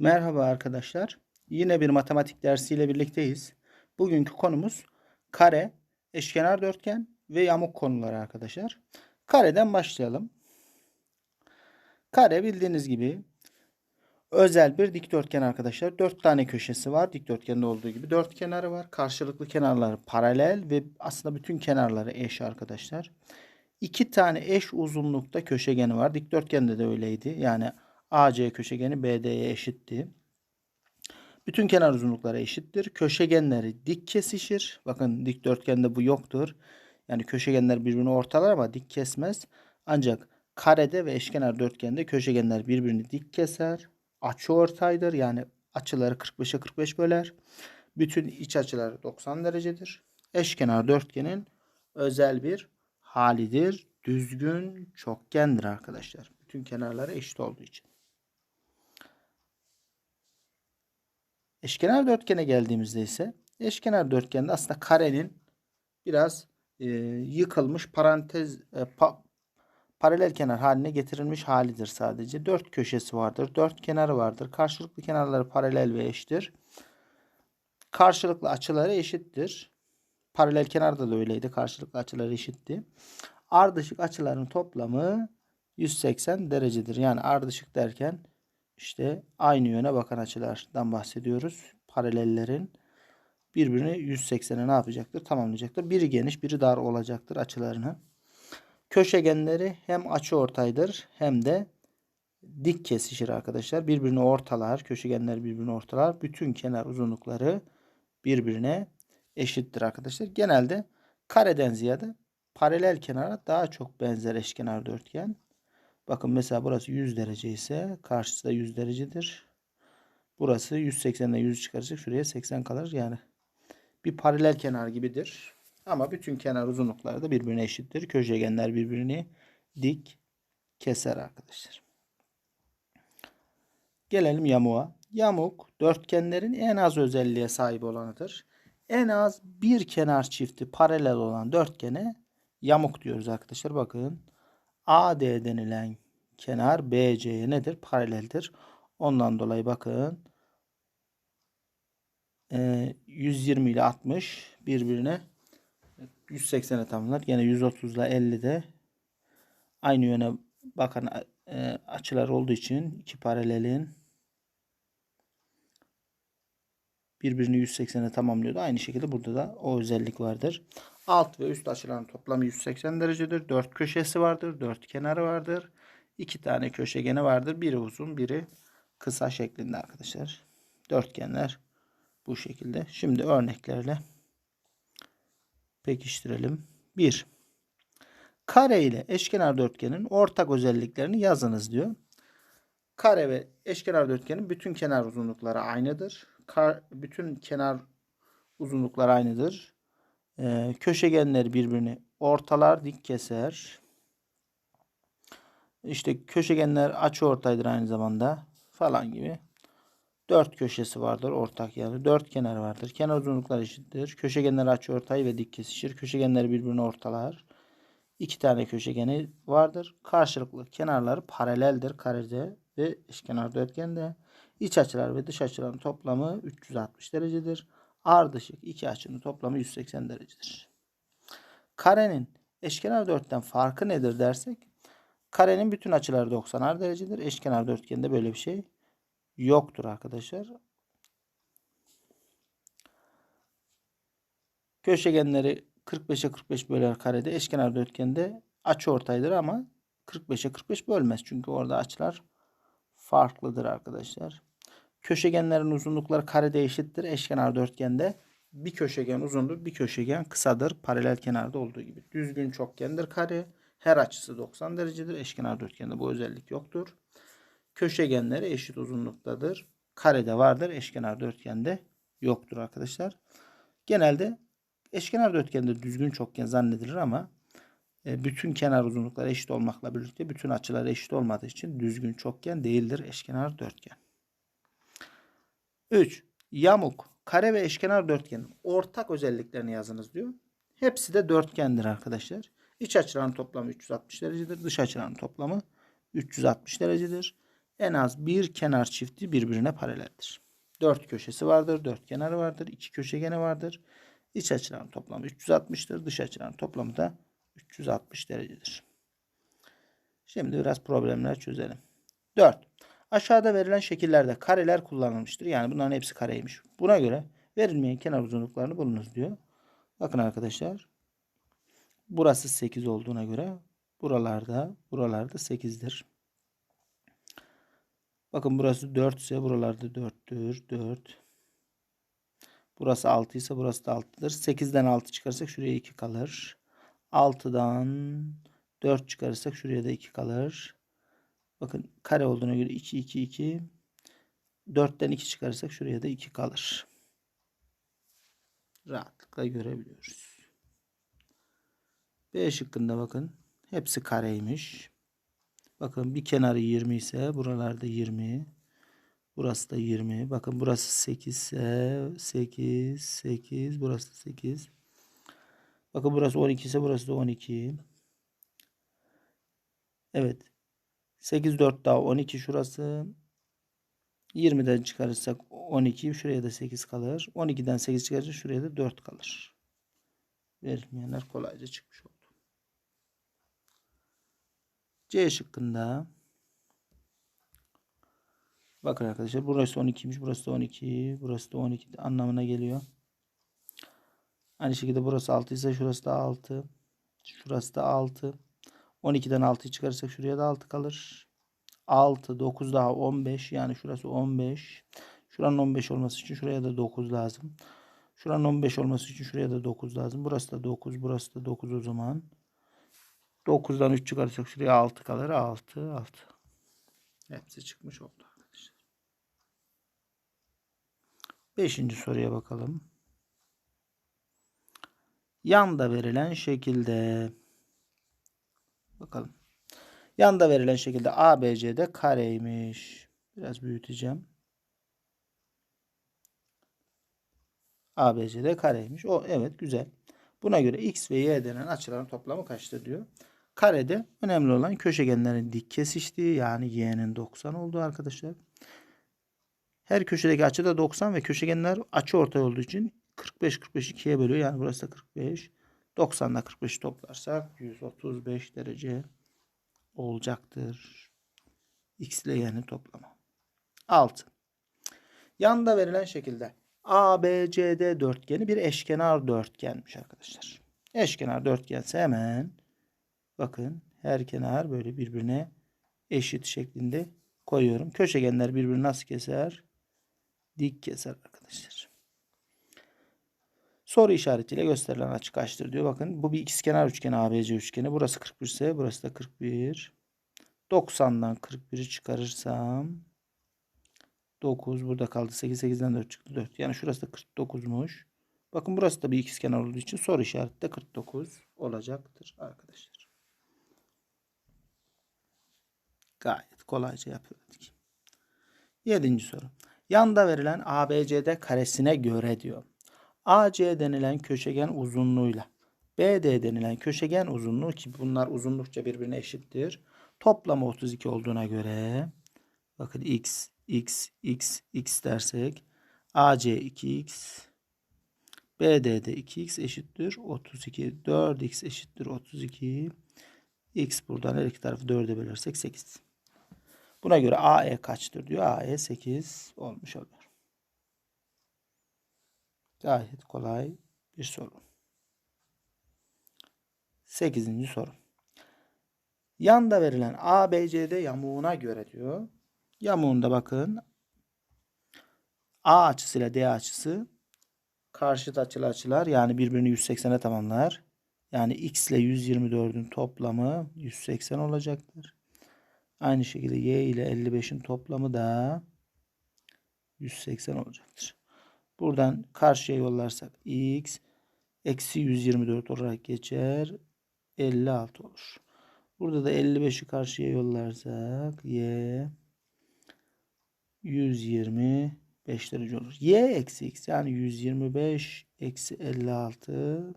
Merhaba arkadaşlar. Yine bir matematik dersiyle birlikteyiz. Bugünkü konumuz kare, eşkenar dörtgen ve yamuk konuları arkadaşlar. Kareden başlayalım. Kare bildiğiniz gibi özel bir dikdörtgen arkadaşlar. Dört tane köşesi var. Dikdörtgende olduğu gibi dört kenarı var. Karşılıklı kenarları paralel ve aslında bütün kenarları eş arkadaşlar. İki tane eş uzunlukta köşegeni var. Dikdörtgende de öyleydi. Yani AC köşegeni BD'ye eşitti. Bütün kenar uzunlukları eşittir. Köşegenleri dik kesişir. Bakın dikdörtgende bu yoktur. Yani köşegenler birbirini ortalar ama dik kesmez. Ancak karede ve eşkenar dörtgende köşegenler birbirini dik keser. Açı ortaydır. Yani açıları 45'e 45 böler. Bütün iç açıları 90 derecedir. Eşkenar dörtgenin özel bir halidir. Düzgün çokgendir arkadaşlar. Bütün kenarları eşit olduğu için. Eşkenar dörtgene geldiğimizde ise eşkenar dörtgende aslında karenin biraz e, yıkılmış parantez e, pa, paralel kenar haline getirilmiş halidir sadece. Dört köşesi vardır. Dört kenarı vardır. Karşılıklı kenarları paralel ve eşittir. Karşılıklı açıları eşittir. Paralel kenarda da öyleydi. Karşılıklı açıları eşitti. Ardışık açıların toplamı 180 derecedir. Yani ardışık derken işte aynı yöne bakan açılardan bahsediyoruz. Paralellerin birbirini 180'e ne yapacaktır? Tamamlayacaktır. Biri geniş, biri dar olacaktır açılarını. Köşegenleri hem açı ortaydır hem de dik kesişir arkadaşlar. Birbirini ortalar, köşegenler birbirini ortalar. Bütün kenar uzunlukları birbirine eşittir arkadaşlar. Genelde kareden ziyade paralel kenara daha çok benzer eşkenar dörtgen. Bakın mesela burası 100 derece ise karşısı da 100 derecedir. Burası 180'den 100 çıkaracak. Şuraya 80 kalır. Yani bir paralel kenar gibidir. Ama bütün kenar uzunlukları da birbirine eşittir. Köşegenler birbirini dik keser arkadaşlar. Gelelim yamuğa. Yamuk dörtgenlerin en az özelliğe sahip olanıdır. En az bir kenar çifti paralel olan dörtgene yamuk diyoruz arkadaşlar. Bakın AD denilen kenar BC'ye nedir? Paraleldir. Ondan dolayı bakın 120 ile 60 birbirine 180'e tamamlar. Yine 130 ile 50 de aynı yöne bakan açılar olduğu için iki paralelin birbirini 180'e tamamlıyordu. Aynı şekilde burada da o özellik vardır. Alt ve üst açıların toplamı 180 derecedir. 4 köşesi vardır. 4 kenarı vardır. 2 tane köşegeni vardır. Biri uzun, biri kısa şeklinde arkadaşlar. Dörtgenler bu şekilde. Şimdi örneklerle pekiştirelim. 1. Kare ile eşkenar dörtgenin ortak özelliklerini yazınız diyor. Kare ve eşkenar dörtgenin bütün kenar uzunlukları aynıdır. Kar, bütün kenar uzunlukları aynıdır. Ee, köşegenler birbirini ortalar, dik keser. İşte köşegenler açı ortaydır aynı zamanda falan gibi. Dört köşesi vardır ortak yani. Dört kenar vardır. Kenar uzunlukları eşittir. Köşegenler açı ortay ve dik kesişir. Köşegenler birbirini ortalar. İki tane köşegeni vardır. Karşılıklı kenarları paraleldir karede ve eşkenar dörtgende. İç açılar ve dış açıların toplamı 360 derecedir. Ardışık iki açının toplamı 180 derecedir. Karenin eşkenar dörtten farkı nedir dersek karenin bütün açıları 90'ar derecedir. Eşkenar dörtgende böyle bir şey yoktur arkadaşlar. Köşegenleri 45'e 45 böler karede. Eşkenar dörtgende açı ortaydır ama 45'e 45 bölmez. Çünkü orada açılar farklıdır arkadaşlar. Köşegenlerin uzunlukları karede eşittir. Eşkenar dörtgende bir köşegen uzundur, bir köşegen kısadır. Paralel kenarda olduğu gibi. Düzgün çokgendir kare. Her açısı 90 derecedir. Eşkenar dörtgende bu özellik yoktur. Köşegenleri eşit uzunluktadır. Karede vardır. Eşkenar dörtgende yoktur arkadaşlar. Genelde eşkenar dörtgende düzgün çokgen zannedilir ama e, bütün kenar uzunlukları eşit olmakla birlikte bütün açılar eşit olmadığı için düzgün çokgen değildir eşkenar dörtgen. 3. Yamuk, kare ve eşkenar dörtgenin ortak özelliklerini yazınız diyor. Hepsi de dörtgendir arkadaşlar. İç açıların toplamı 360 derecedir. Dış açıların toplamı 360 derecedir. en az bir kenar çifti birbirine paraleldir. Dört köşesi vardır, dört kenarı vardır, iki köşegeni vardır. İç açıların toplamı 360'tır, dış açıların toplamı da 360 derecedir. Şimdi biraz problemler çözelim. 4. Aşağıda verilen şekillerde kareler kullanılmıştır. Yani bunların hepsi kareymiş. Buna göre verilmeyen kenar uzunluklarını bulunuz diyor. Bakın arkadaşlar. Burası 8 olduğuna göre buralarda buralarda 8'dir. Bakın burası 4 ise buralarda 4'tür. 4. Burası 6 ise burası da 6'dır. 8'den 6 çıkarsak şuraya 2 kalır. 6'dan 4 çıkarırsak şuraya da 2 kalır. Bakın kare olduğuna göre 2 2 2. 4'ten 2 çıkarırsak şuraya da 2 kalır. Rahatlıkla görebiliyoruz. B şıkkında bakın. Hepsi kareymiş. Bakın bir kenarı 20 ise buralarda 20. Burası da 20. Bakın burası 8 ise 8, 8. Burası da 8. Bakın burası 12 ise burası da 12. Evet. 8, 4 daha 12 şurası. 20'den çıkarırsak 12. Şuraya da 8 kalır. 12'den 8 çıkarırsak şuraya da 4 kalır. Verilmeyenler kolayca çıkmış oldu. C şıkkında bakın arkadaşlar burası 12'ymiş. Burası da 12. Burası da 12 anlamına geliyor. Aynı şekilde burası 6 ise şurası da 6. Şurası da 6. 12'den 6'yı çıkarırsak şuraya da 6 kalır. 6, 9 daha 15. Yani şurası 15. Şuranın 15 olması için şuraya da 9 lazım. Şuranın 15 olması için şuraya da 9 lazım. Burası da 9. Burası da 9 o zaman. 9'dan 3 çıkarırsak şuraya 6 kalır. 6, 6. Hepsi çıkmış oldu arkadaşlar. Beşinci soruya bakalım. Yanda verilen şekilde bakalım. Yanda verilen şekilde ABC'de kareymiş. Biraz büyüteceğim. ABC'de kareymiş. O evet güzel. Buna göre X ve Y denen açıların toplamı kaçtır diyor. Karede önemli olan köşegenlerin dik kesiştiği yani y'nin 90 olduğu arkadaşlar. Her köşedeki açı da 90 ve köşegenler açı ortay olduğu için 45 45 2'ye bölüyor. Yani burası da 45. 90 ile 45 toplarsak 135 derece olacaktır. X ile y'nin toplamı. 6. Yanda verilen şekilde ABCD dörtgeni bir eşkenar dörtgenmiş arkadaşlar. Eşkenar dörtgense hemen Bakın her kenar böyle birbirine eşit şeklinde koyuyorum. Köşegenler birbirini nasıl keser? Dik keser arkadaşlar. Soru işaretiyle gösterilen açı kaçtır diyor. Bakın bu bir ikizkenar üçgeni ABC üçgeni. Burası 41 ise burası da 41. 90'dan 41'i çıkarırsam 9 burada kaldı. 8 8'den 4 çıktı 4. Yani şurası da 49'muş. Bakın burası da bir ikizkenar olduğu için soru işareti de 49 olacaktır arkadaşlar. Gayet kolayca yapıyorduk. Yedinci soru. Yanda verilen ABCD karesine göre diyor. AC denilen köşegen uzunluğuyla BD denilen köşegen uzunluğu ki bunlar uzunlukça birbirine eşittir. Toplamı 32 olduğuna göre bakın x, x, x, x dersek AC 2x BD'de 2x eşittir 32. 4x eşittir 32. X buradan her iki tarafı 4'e bölersek 8. Buna göre AE kaçtır diyor. AE 8 olmuş oluyor. Gayet kolay bir soru. 8. soru. Yanda verilen ABCD yamuğuna göre diyor. Yamuğunda bakın A açısıyla D açısı karşıt açılı açılar yani birbirini 180'e tamamlar. Yani x ile 124'ün toplamı 180 olacaktır. Aynı şekilde y ile 55'in toplamı da 180 olacaktır. Buradan karşıya yollarsak x eksi 124 olarak geçer. 56 olur. Burada da 55'i karşıya yollarsak y 125 derece olur. y eksi x yani 125 eksi 56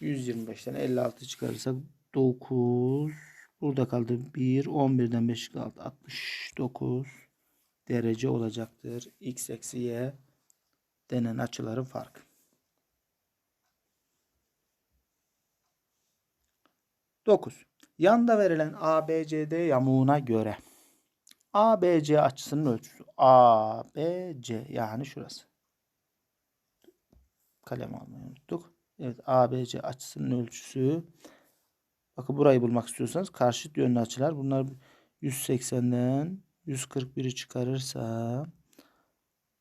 125'ten 56 çıkarırsak 9 Burada kaldı 1. 11'den 5 kaldı. 69 derece olacaktır. X eksi Y denen açıların farkı. Dokuz. Yanda verilen ABCD yamuğuna göre ABC açısının ölçüsü ABC yani şurası. Kalem almayı unuttuk. Evet ABC açısının ölçüsü bakın burayı bulmak istiyorsanız karşıt yönlü açılar bunlar 180'den 141'i çıkarırsa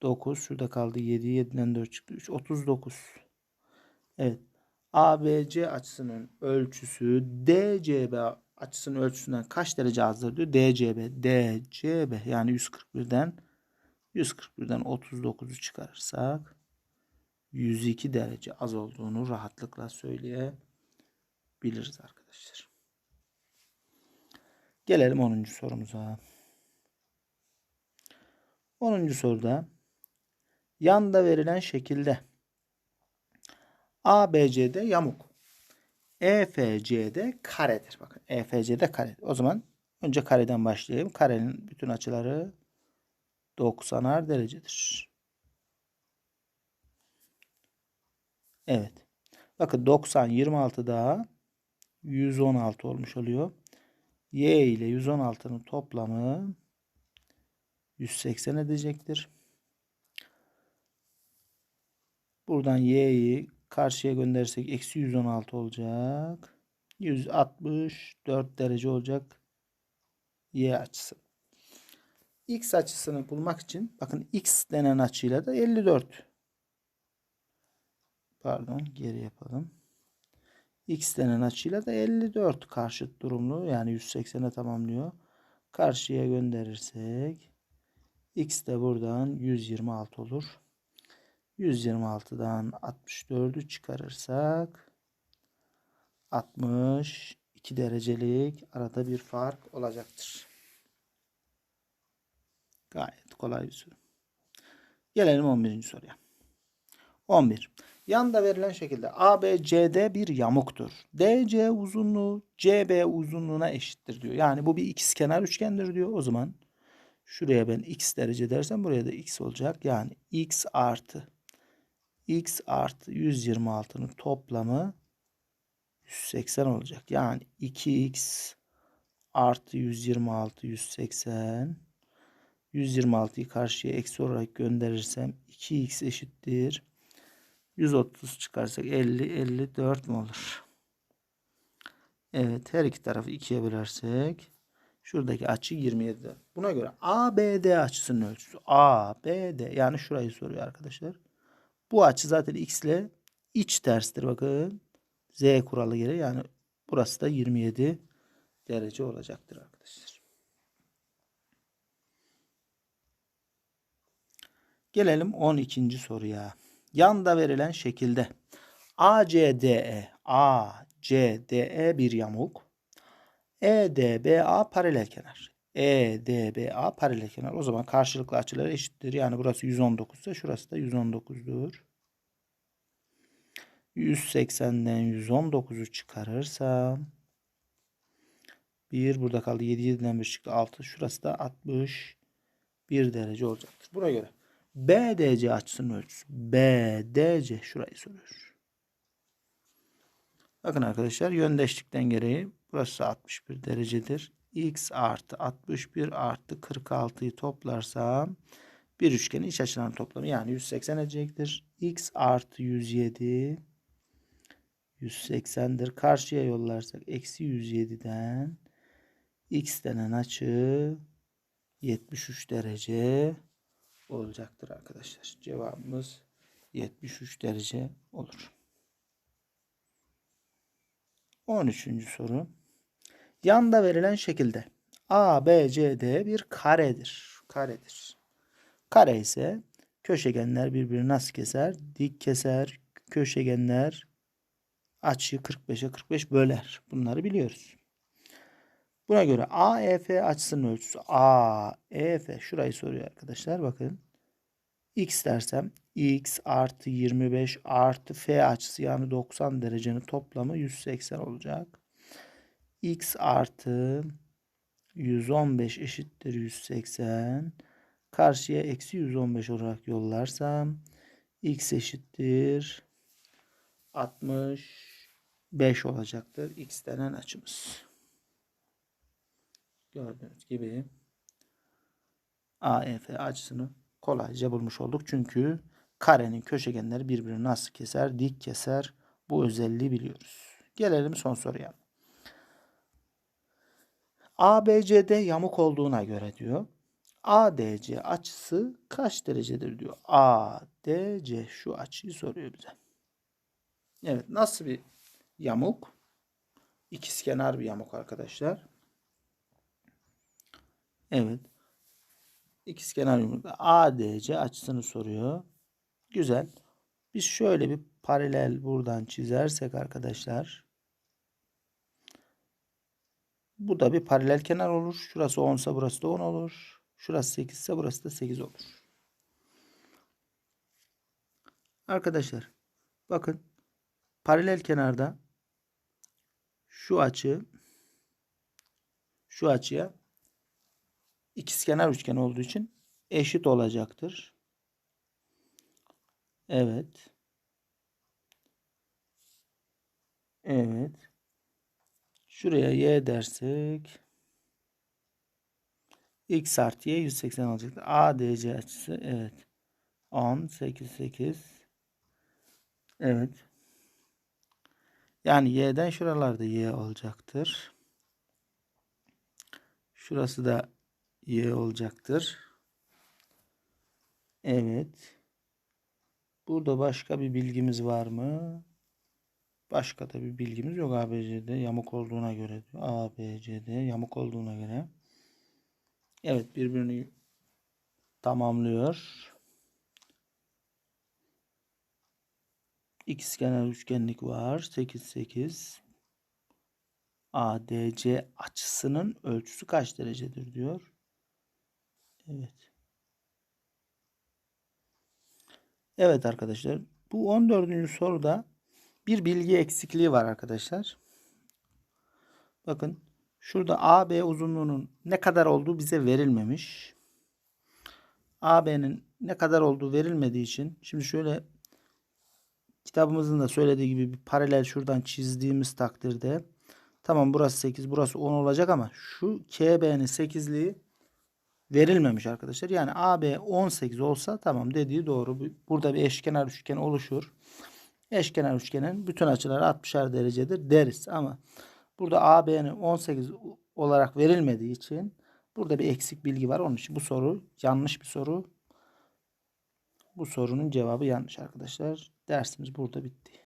9 şurada kaldı 7 7'den 4 çıktı 3 39 evet ABC açısının ölçüsü DCB açısının ölçüsünden kaç derece azdır diyor. DCB. DCB yani 141'den 141'den 39'u çıkarırsak 102 derece az olduğunu rahatlıkla söyleyebiliriz arkadaşlar. Gelelim 10. sorumuza. 10. soruda yanda verilen şekilde ABCD yamuk. EFC'de karedir. Bakın EFC'de kare. O zaman önce kareden başlayayım. Karenin bütün açıları 90'ar derecedir. Evet. Bakın 90 26 daha 116 olmuş oluyor. Y ile 116'nın toplamı 180 edecektir. Buradan y'yi karşıya gönderirsek eksi 116 olacak. 164 derece olacak y açısı. X açısını bulmak için bakın x denen açıyla da 54. Pardon geri yapalım. X denen açıyla da 54 karşıt durumlu yani 180'e tamamlıyor. Karşıya gönderirsek x de buradan 126 olur. 126'dan 64'ü çıkarırsak 62 derecelik arada bir fark olacaktır. Gayet kolay bir soru. Gelelim 11. soruya. 11. Yanda verilen şekilde ABCD bir yamuktur. DC uzunluğu CB uzunluğuna eşittir diyor. Yani bu bir ikizkenar üçgendir diyor. O zaman şuraya ben x derece dersem buraya da x olacak. Yani x artı x artı 126'nın toplamı 180 olacak. Yani 2x artı 126 180 126'yı karşıya eksi olarak gönderirsem 2x eşittir. 130 çıkarsak 50 54 mi olur? Evet her iki tarafı ikiye bölersek şuradaki açı 27. Buna göre ABD açısının ölçüsü ABD yani şurayı soruyor arkadaşlar. Bu açı zaten x ile iç terstir. Bakın. Z kuralı gereği yani burası da 27 derece olacaktır arkadaşlar. Gelelim 12. soruya. Yanda verilen şekilde ACDE ACDE bir yamuk. EDBA paralel kenar. EDBA paralel kenar. O zaman karşılıklı açılar eşittir. Yani burası 119 ise şurası da 119'dur. 180'den 119'u çıkarırsam 1 burada kaldı. 7 7'den 1 çıktı. 6. Şurası da 61 derece olacaktır. Buna göre BDC açısının ölçüsü. BDC şurayı soruyor. Bakın arkadaşlar yöndeşlikten gereği burası 61 derecedir. X artı 61 artı 46'yı toplarsam bir üçgenin iç açılarının toplamı yani 180 edecektir. X artı 107 180'dir. Karşıya yollarsak eksi 107'den x denen açı 73 derece olacaktır arkadaşlar. Cevabımız 73 derece olur. 13. soru. Yanda verilen şekilde A, B, C, D bir karedir. Karedir. Kare ise köşegenler birbirini nasıl keser? Dik keser. Köşegenler açıyı 45'e 45 böler. Bunları biliyoruz. Buna göre AEF açısının ölçüsü AEF şurayı soruyor arkadaşlar. Bakın. X dersem X artı 25 artı F açısı yani 90 derecenin toplamı 180 olacak. x artı 115 eşittir 180. Karşıya eksi 115 olarak yollarsam x eşittir 65 olacaktır. x denen açımız. Gördüğünüz gibi AEF açısını kolayca bulmuş olduk. Çünkü karenin köşegenleri birbirini nasıl keser? Dik keser. Bu özelliği biliyoruz. Gelelim son soruya. ABCD yamuk olduğuna göre diyor. ADC açısı kaç derecedir diyor. ADC şu açıyı soruyor bize. Evet nasıl bir yamuk? İkizkenar bir yamuk arkadaşlar. Evet. İkizkenar yumrukta ADC açısını soruyor. Güzel. Biz şöyle bir paralel buradan çizersek arkadaşlar. Bu da bir paralel kenar olur. Şurası 10 ise burası da 10 olur. Şurası 8 ise burası da 8 olur. Arkadaşlar bakın paralel kenarda şu açı şu açıya ikizkenar üçgen olduğu için eşit olacaktır. Evet. Evet. Şuraya y dersek x artı y 180 olacaktır. ADC açısı evet. 10, 8, 8. Evet. Yani y'den şuralarda y olacaktır. Şurası da y olacaktır. Evet. Burada başka bir bilgimiz var mı? Başka da bir bilgimiz yok ABC'de yamuk olduğuna göre. ABC'de yamuk olduğuna göre. Evet birbirini tamamlıyor. İkizkenar üçgenlik var. 8 8. ADC açısının ölçüsü kaç derecedir diyor. Evet. Evet arkadaşlar. Bu 14. soruda bir bilgi eksikliği var arkadaşlar. Bakın şurada AB uzunluğunun ne kadar olduğu bize verilmemiş. AB'nin ne kadar olduğu verilmediği için şimdi şöyle kitabımızın da söylediği gibi bir paralel şuradan çizdiğimiz takdirde tamam burası 8 burası 10 olacak ama şu KB'nin 8'liği verilmemiş arkadaşlar. Yani AB 18 olsa tamam dediği doğru. Burada bir eşkenar üçgen oluşur. Eşkenar üçgenin bütün açıları 60'ar derecedir deriz. Ama burada AB'nin 18 olarak verilmediği için burada bir eksik bilgi var. Onun için bu soru yanlış bir soru. Bu sorunun cevabı yanlış arkadaşlar. Dersimiz burada bitti.